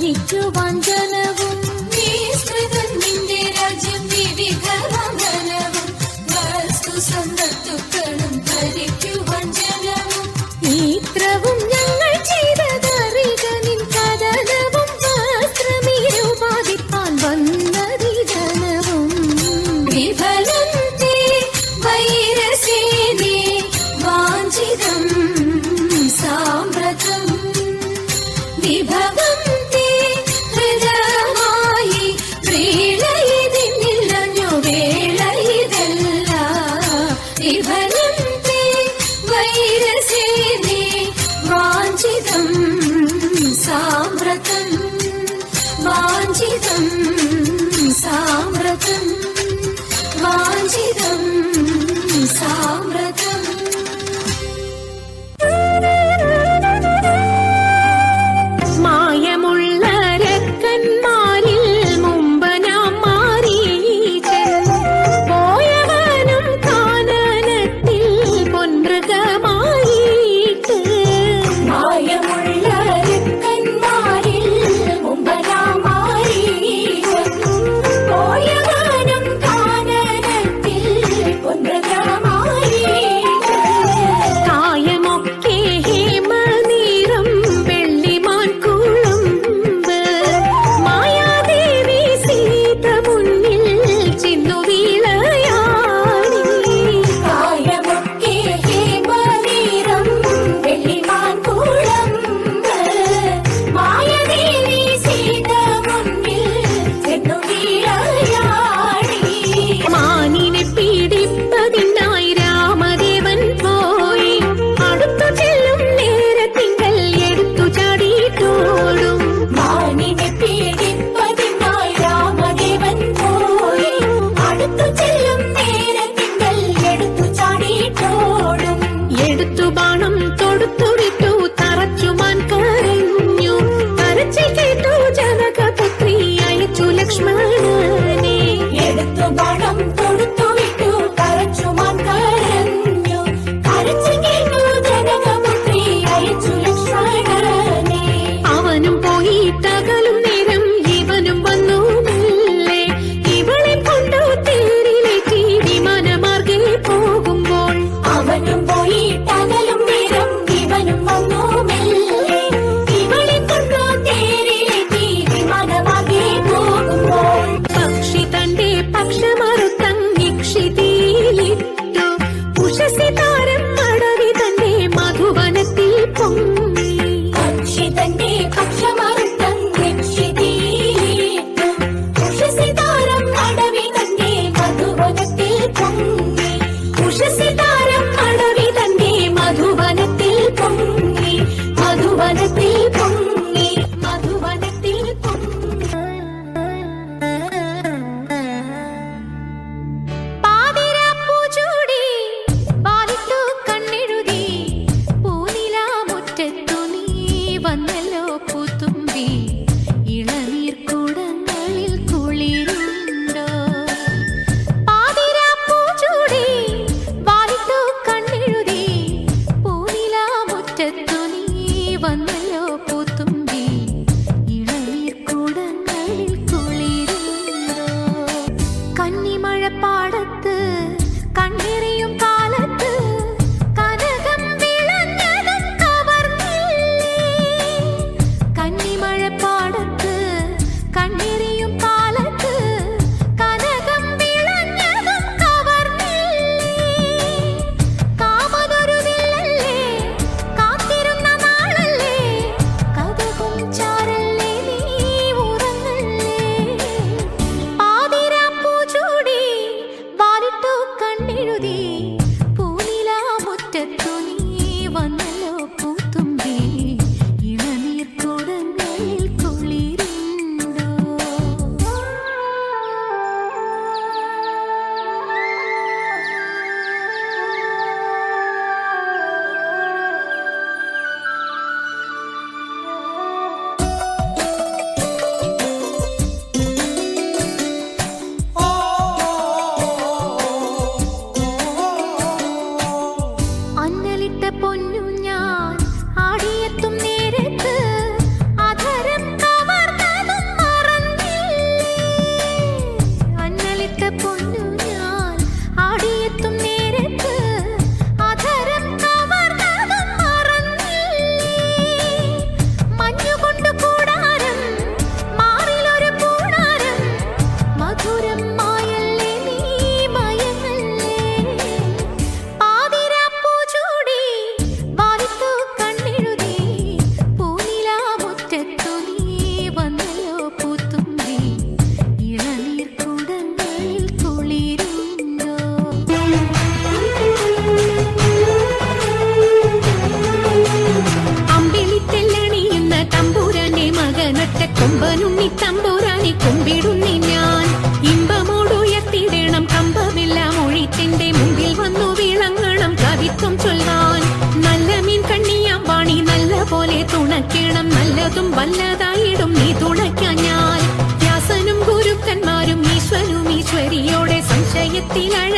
സമ്പത്തുക്കളും ഭരിക്കുവാൻ சிதம் நான் ஆடி ഉണക്കണം നല്ലതും വല്ലതായിടും. നീ തുണയ്ക്കാഞ്ഞാൽ വ്യാസനും ഗുരുക്കന്മാരും ഈശ്വരും ഈശ്വരിയോടെ സംശയത്തിലഴ